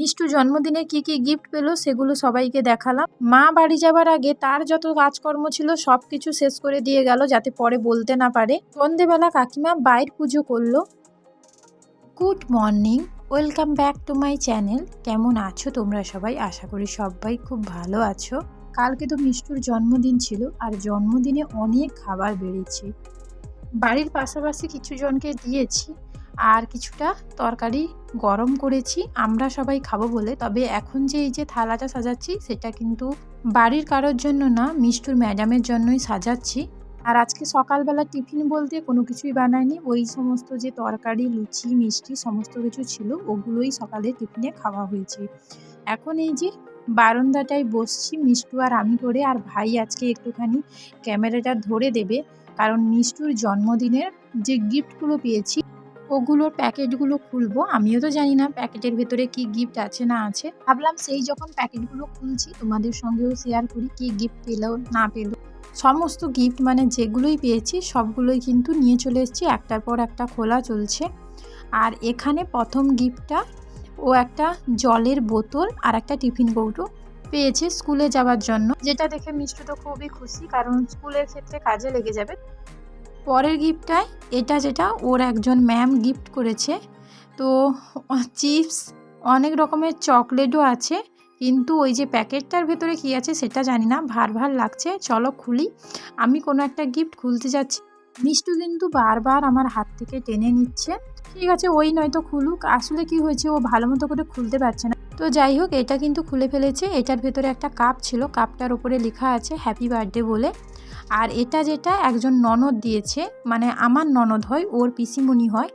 মিষ্টু জন্মদিনে কি কি গিফট পেল সেগুলো সবাইকে দেখালাম। মা বাড়ি যাবার আগে তার যত কাজকর্ম ছিল সব কিছু শেষ করে দিয়ে গেল যাতে পরে বলতে না পারে। সন্ধেবেলা কাকিমা বাইর পুজো করল। Good morning welcome back to my channel কেমন আছো তোমরা সবাই? আশা করি সবাই খুব ভালো আছো। কালকে তো মিষ্টুর জন্মদিন ছিল আর জন্মদিনে অনেক খাবার বেড়েছে বাড়ির পাশাপাশি কিছু জনকে দিয়েছি। আর কিছুটা তরকারি গরম করেছি, আমরা সবাই খাব বলে। তবে এখন যে এই যে থালাটা সাজাচ্ছি, সেটা কিন্তু বাড়ির কারোর জন্য না, মিষ্টুর ম্যাডামের জন্যই সাজাচ্ছি। আর আজকে সকালবেলা টিফিন বলতে কোনো কিছুই বানায়নি ওই সমস্ত যে তরকারি, লুচি, মিষ্টি সমস্ত কিছু ছিল, ওগুলোই সকালে টিফিনে খাওয়া হয়েছে। এখন এই যে বারান্দাটায় বসছি, মিষ্টু আর আমি করে, আর ভাই আজকে একটুখানি ক্যামেরাটা ধরে দেবে, কারণ মিষ্টুর জন্মদিনের যে গিফটগুলো পেয়েছি ওগুলোর প্যাকেটগুলো খুলবো। আমিও তো জানি না প্যাকেটের ভেতরে কি গিফট আছে না আছে। ভাবলাম সেই যখন প্যাকেটগুলো খুলছি, তোমাদের সঙ্গেও শেয়ার করি কি গিফট পেল, না পেল। সমস্ত গিফট মানে যেগুলোই পেয়েছি, সবগুলোই কিন্তু নিয়ে চলে এসেছি। একটার পর একটা খোলা চলছে। আর এখানে প্রথম গিফটটা ও একটা জলের বোতল আর একটা টিফিন কৌটো পেয়েছে স্কুলে যাওয়ার জন্য। যেটা দেখে মিষ্টু তো খুবই খুশি, কারণ স্কুলের ক্ষেত্রে কাজে লেগে যাবে। পরের গিফটটায় এটা যেটা ওর একজন ম্যাম গিফট করেছে। তো, চিপস, অনেক রকমের চকলেটও আছে, কিন্তু ওই যে প্যাকেটটার ভেতরে কী আছে সেটা জানি না, ভার ভার লাগছে, চলো খুলি। আমি কোনো একটা গিফট খুলতে যাচ্ছি। মিষ্টু কিন্তু বারবার আমার হাত থেকে টেনে নিচ্ছে। ঠিক আছে, ওই নয়তো খুলুক, আসলে কি হয়েছে ও ভালো মতো করে খুলতে পারছে না। তো যাই হোক, এটা কিন্তু খুলে ফেলেছে, এটার ভেতরে একটা কাপ ছিল, কাপটার উপরে লেখা আছে হ্যাপি বার্থডে বলে। আর এটা যেটা একজন ননদ দিয়েছে মানে আমার ননদ হয়, ওর পিসিমণি হয়।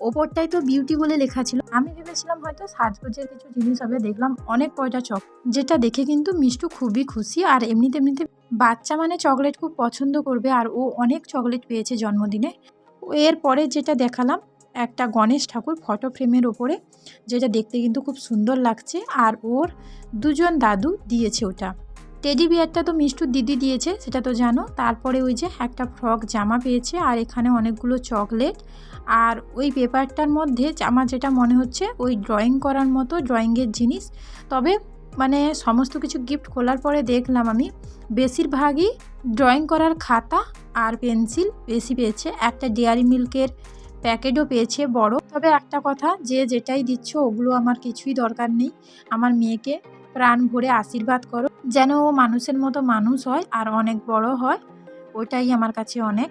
ওপরটাই তো বিউটি বলে লেখা ছিল। আমি ভেবেছিলাম হয়তো সাজগোজের কিছু জিনিস হবে, দেখলাম অনেক কয়টা চক, যেটা দেখে কিন্তু মিষ্টু খুবই খুশি। আর এমনিতে এমনিতে বাচ্চা মানে চকলেট খুব পছন্দ করবে, আর ও অনেক চকলেট পেয়েছে জন্মদিনে। এরপরে যেটা দেখালাম, একটা গণেশ ঠাকুর ফটো ফ্রেমের ওপরে, যেটা দেখতে কিন্তু খুব সুন্দর লাগছে। আর ওর দুজন দাদু দিয়েছে ওটা। টেডি বিয়ারটা তো মিষ্টুর দিদি দিয়েছে, সেটা তো জানো। তারপরে ওই যে একটা ফ্রক, জামা পেয়েছে, আর এখানে অনেকগুলো চকলেট। আর ওই পেপারটার মধ্যে আমার যেটা মনে হচ্ছে, ওই ড্রয়িং করার মতো ড্রয়িংয়ের জিনিস। তবে মানে সমস্ত কিছু গিফট খোলার পরে দেখলাম আমি, বেশিরভাগই ড্রয়িং করার খাতা আর পেন্সিল বেশি পেয়েছে। একটা ডেয়ারি মিল্কের প্যাকেটও পেয়েছে বড়। তবে একটা কথা, যে যেটাই দিচ্ছ, ওগুলো আমার কিছুই দরকার নেই। আমার মেয়েকে প্রাণ ভরে আশীর্বাদ করো। যেন ও মানুষের মতো মানুষ হয় আর অনেক বড় হয় ওটাই আমার কাছে অনেক।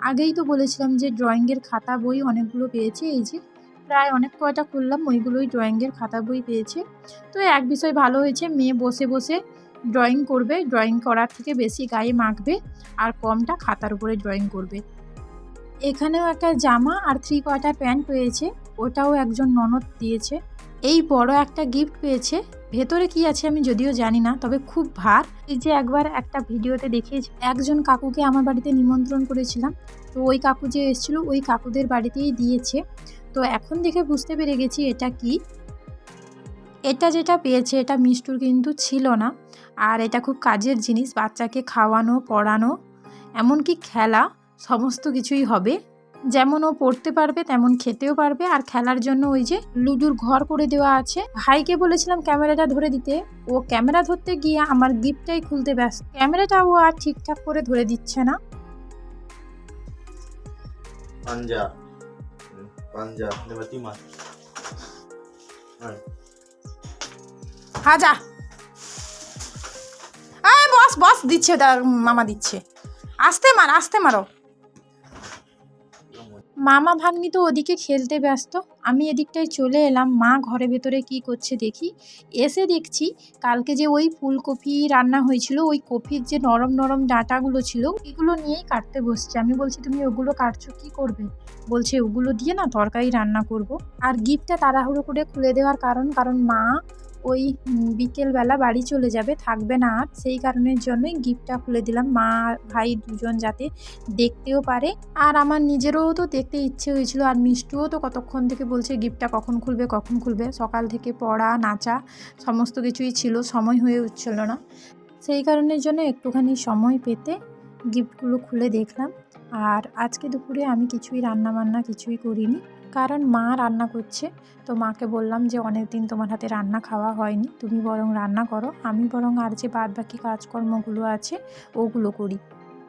আগেই তো বলেছিলাম যে ড্রয়িংয়ের খাতা বই অনেকগুলো পেয়েছে, এই যে প্রায় অনেক কয়টা খুললাম, ওইগুলোই ড্রয়িংয়ের খাতা বই পেয়েছে। তো এক বিষয় ভালো হয়েছে, মেয়ে বসে বসে ড্রয়িং করবে ড্রয়িং করার থেকে বেশি গায়ে মাখবে আর কমটা খাতার উপরে ড্রয়িং করবে। এখানেও একটা জামা আর থ্রি কোয়ার্টার প্যান্ট পেয়েছে, ওটাও একজন ননদ দিয়েছে। এই বড় একটা গিফট পেয়েছে। ভেতরে কি আছে আমি যদিও জানি না, তবে খুব ভার। এই যে একবার একটা ভিডিওতে দেখিয়েছি, একজন কাকুকে আমার বাড়িতে নিমন্ত্রণ করেছিলাম। তো ওই কাকু যে এসেছিল, ওই কাকুদের বাড়িতেই দিয়েছে। তো এখন দেখে বুঝতে পেরে গেছি এটা কি। এটা যেটা পেয়েছে, এটা মিষ্টুর কিন্তু ছিল না। আর এটা খুব কাজের জিনিস, বাচ্চাকে খাওয়ানো, পড়ানো, এমনকি খেলা, সমস্ত কিছুই হবে। যেমন ও পড়তে পারবে তেমন খেতেও পারবে। আর খেলার জন্য ওই যে লুডুর ঘর করে দেওয়া আছে। ভাইকে বলেছিলাম ক্যামেরাটা ধরে দিতে। ও ক্যামেরা ধরতে গিয়ে আমার গিফটটাই খুলতে ব্যস্ত। ক্যামেরাটা ও আর ঠিকঠাক করে ধরে দিচ্ছে না। পাঞ্জা। পাঞ্জা দেবাতি মাছ। হাজা বস বস দিচ্ছে তার মামা দিচ্ছে। আসতে মার আসতে মারো। মামা ভাগ্নি তো ওদিকে খেলতে ব্যস্ত। আমি এদিকটায় চলে এলাম। মা ঘরে ভেতরে কি করছে দেখি। এসে দেখছি কালকে যে ওই ফুলকপি রান্না হয়েছিল, ওই কপির যে নরম নরম ডাঁটাগুলো ছিল, এগুলো নিয়েই কাটতে বসছে। আমি বলছি, তুমি ওগুলো কাটছো, কি করবে? বলছে, ওগুলো দিয়ে না তরকারি রান্না করব। আর গিফটটা তাড়াহুড়ো করে খুলে দেওয়ার কারণ কারণ মা ওই বিকেলবেলা বাড়ি চলে যাবে, থাকবে না আর। সেই কারণের জন্যই গিফটটা খুলে দিলাম। মা ভাই দুজন যাতে দেখতেও পারে। আর আমার নিজেরও তো দেখতে ইচ্ছে হয়েছিল, আর মিষ্টুও তো কতক্ষণ থেকে বলছে গিফটটা কখন খুলবে কখন খুলবে। সকাল থেকে পড়া, নাচা, সমস্ত কিছুই ছিল, সময় হয়ে উঠছিল না। সেই কারণের জন্য একটুখানি সময় পেতে গিফটগুলো খুলে দেখলাম। আর আজকে দুপুরে আমি কিছুই রান্না বান্না কিছুই করিনি। কারণ মা রান্না করছে। তো মাকে বললাম যে অনেক দিন তোমার হাতে রান্না খাওয়া হয়নি। তুমি বরং রান্না করো। আমি বরং আর যে বাদ বাকি কাজকর্মগুলো আছে, ওগুলো করি।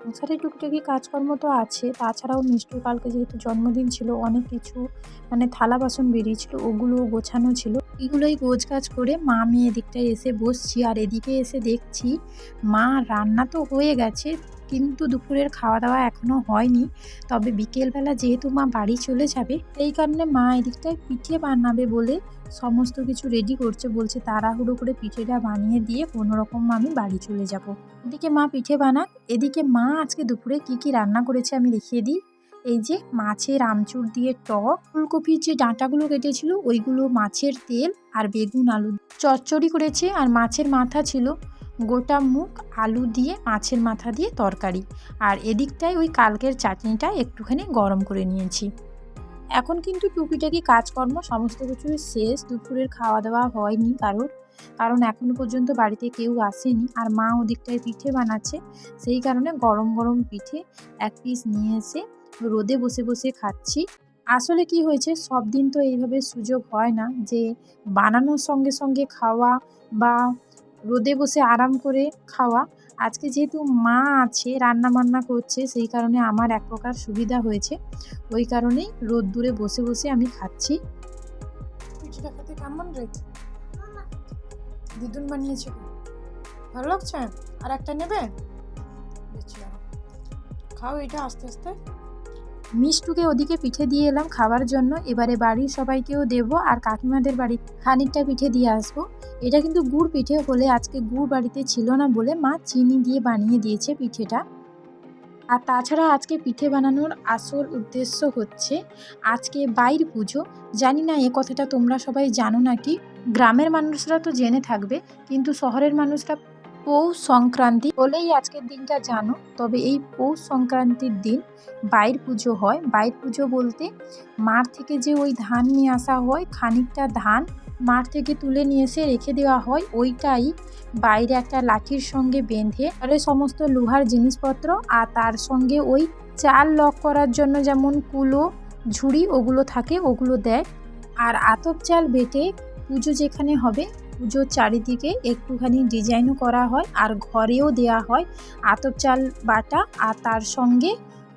সংসারে টুকটাকি কাজকর্ম তো আছে। তাছাড়াও মিষ্টুর কালকে যেহেতু জন্মদিন ছিল, অনেক কিছু মানে থালা বাসন বেরিয়েছিল ওগুলো গোছানো ছিল। এগুলোই গোছ গাছ করে মা, আমি এদিকটায় এসে বসছি। আর এদিকে এসে দেখছি, মা, রান্না তো হয়ে গেছে। কিন্তু দুপুরের খাওয়া দাওয়া এখনও হয়নি। তবে বিকেলবেলা যেহেতু মা বাড়ি চলে যাবে, সেই কারণে মা এদিকটায় পিঠে বানাবে বলে সমস্ত কিছু রেডি করছে বলছে তাড়াহুড়ো করে পিঠেটা বানিয়ে দিয়ে কোনো রকম আমি বাড়ি চলে যাব। এদিকে মা পিঠে বানাক, এদিকে মা আজকে দুপুরে কি কি রান্না করেছে আমি দেখিয়ে দিই। এই যে মাছের আমচুর দিয়ে টক, ফুলকপির যে ডাঁটাগুলো কেটেছিল ওইগুলো মাছের তেল আর বেগুন আলু চচ্চড়ি করেছে আর মাছের মাথা ছিল। গোটা মুখ আলু দিয়ে, মাছের মাথা দিয়ে তরকারি। আর এদিকটায় ওই কালকের চাটনিটা একটুখানি গরম করে নিয়েছি। এখন কিন্তু টুকিটাকি কাজকর্ম, সমস্ত কিছুই শেষ। দুপুরের খাওয়া দাওয়া হয়নি কারোর। কারণ এখনও পর্যন্ত বাড়িতে কেউ আসেনি। আর মা ওদিকটায় পিঠে বানাচ্ছে। সেই কারণে গরম গরম পিঠে এক পিস নিয়ে এসে রোদে বসে বসে খাচ্ছি। আসলে কি হয়েছে সব দিন তো এইভাবে সুযোগ হয় না যে বানানোর সঙ্গে সঙ্গে খাওয়া বা রোদে বসে আরাম করে খাওয়া। আজকে যেহেতু মা আছে রান্না বান্না করছে, সেই কারণে আমার এক প্রকার সুবিধা হয়েছে। ওই কারণেই রোদ্দুরে বসে বসে আমি খাচ্ছি। কেমন রে? দিদুন বানিয়েছে ভালো লাগছে? আর একটা নেবে? খাও এটা আস্তে আস্তে। মিষ্টুকে ওদিকে পিঠে দিয়ে এলাম খাওয়ার জন্য। এবারে বাড়ির সবাইকেও দেবো আর কাকিমাদের বাড়ি খানিকটা পিঠে দিয়ে আসব। এটা কিন্তু গুড় পিঠে হলে আজকে গুড় বাড়িতে ছিল না বলে মা চিনি দিয়ে বানিয়ে দিয়েছে পিঠেটা। আর তাছাড়া আজকে পিঠে বানানোর আসল উদ্দেশ্য হচ্ছে আজকে বাইর পুজো। জানি না, এ কথাটা তোমরা সবাই জানো নাকি? গ্রামের মানুষরা তো জেনে থাকবে, কিন্তু শহরের মানুষরা পৌষ সংক্রান্তি বলেই আজকের দিনটা জানো। তবে এই পৌষ সংক্রান্তির দিন বাইর পুজো হয়। বাইর পুজো বলতে মাঠ থেকে যে ওই ধান নিয়ে আসা হয়, খানিকটা ধান মাঠ থেকে তুলে নিয়ে এসে রেখে দেওয়া হয়। ওইটাই বাইরে একটা লাঠির সঙ্গে বেঁধে ওই সমস্ত লোহার জিনিসপত্র আর তার সঙ্গে ওই চাল লক করার জন্য যেমন কুলো, ঝুড়ি ওগুলো থাকে, ওগুলো দেয়। আর আতপ চাল বেটে পুজো যেখানে হবে পুজোর চারিদিকে একটুখানি ডিজাইনও করা হয় আর ঘরেও দেয়া হয় আতপ চাল বাটা আর তার সঙ্গে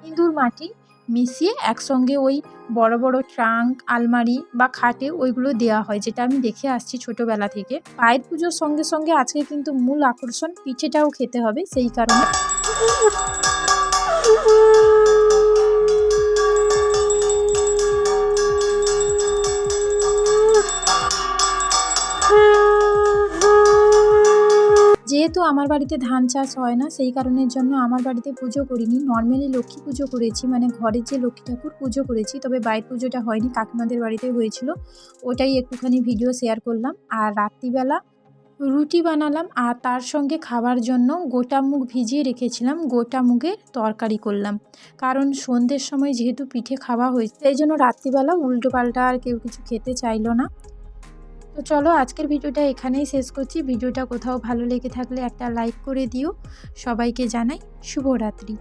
ইঁদুর মাটি মিশিয়ে একসঙ্গে ওই বড় বড় ট্রাঙ্ক, আলমারি বা খাটে ওইগুলো দেওয়া হয়, যেটা আমি দেখে আসছি ছোটোবেলা থেকে। পায়ের পুজোর সঙ্গে সঙ্গে আজকে কিন্তু মূল আকর্ষণ পিঠেটাও খেতে হবে, সেই কারণে। যেহেতু আমার বাড়িতে ধান চাষ হয় না, সেই কারণের জন্য আমার বাড়িতে পুজো করিনি। নর্মালি লক্ষ্মী পুজো করেছি মানে ঘরের যে লক্ষ্মী ঠাকুর পুজো করেছি, তবে বাইর পুজোটা হয়নি, কাকিমাদের বাড়িতে হয়েছিল। ওটাই একটুখানি ভিডিও শেয়ার করলাম। আর রাত্রিবেলা রুটি বানালাম, আর তার সঙ্গে খাবার জন্য গোটা মুগ ভিজিয়ে রেখেছিলাম, গোটা মুগের তরকারি করলাম। কারণ সন্ধ্যের সময় যেহেতু পিঠে খাওয়া হয়েছে, সেই জন্য রাত্রিবেলা উল্টো পাল্টা আর কেউ কিছু খেতে চাইলো না। তো চলো আজকের ভিডিওটা এখানেই শেষ করছি। ভিডিওটা কোথাও ভালো লেগে থাকলে একটা লাইক করে দিও। সবাইকে জানাই শুভরাত্রি।